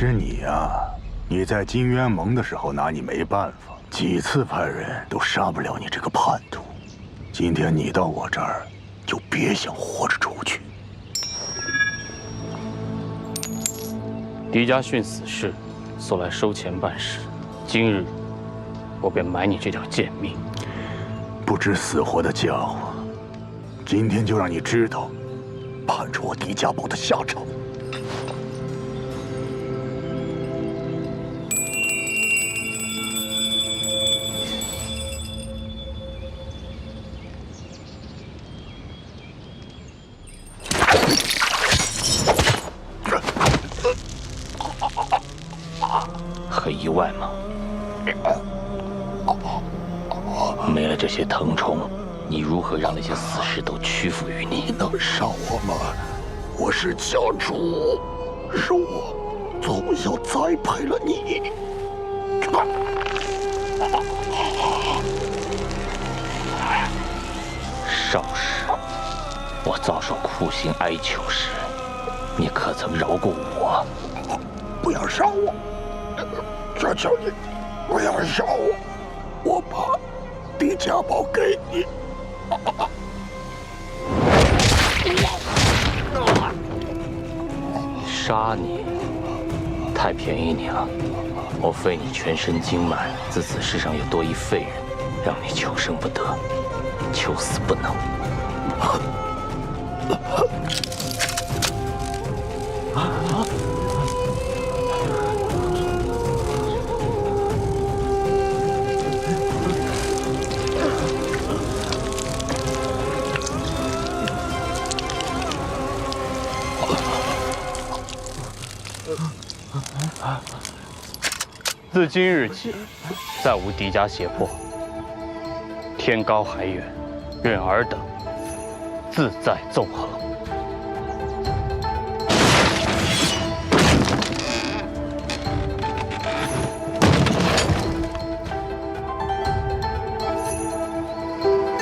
是你呀！你在金渊盟的时候拿你没办法，几次派人都杀不了你这个叛徒。今天你到我这儿，就别想活着出去。狄家训死士，素来收钱办事。今日，我便买你这条贱命。不知死活的家伙，今天就让你知道，叛出我狄家堡的下场。很意外吗？没了这些藤虫，你如何让那些死士都屈服于你？你能杀我吗？我是家主，是我从小栽培了你。少时，我遭受酷刑哀求时，你可曾饶过我？不要杀我！求求你，不要杀我！我把狄家宝给你。杀你，太便宜你了！我废你全身经脉，自此世上又多一废人，让你求生不得，求死不能。自今日起，再无敌家胁迫。天高海远，任尔等自在纵横。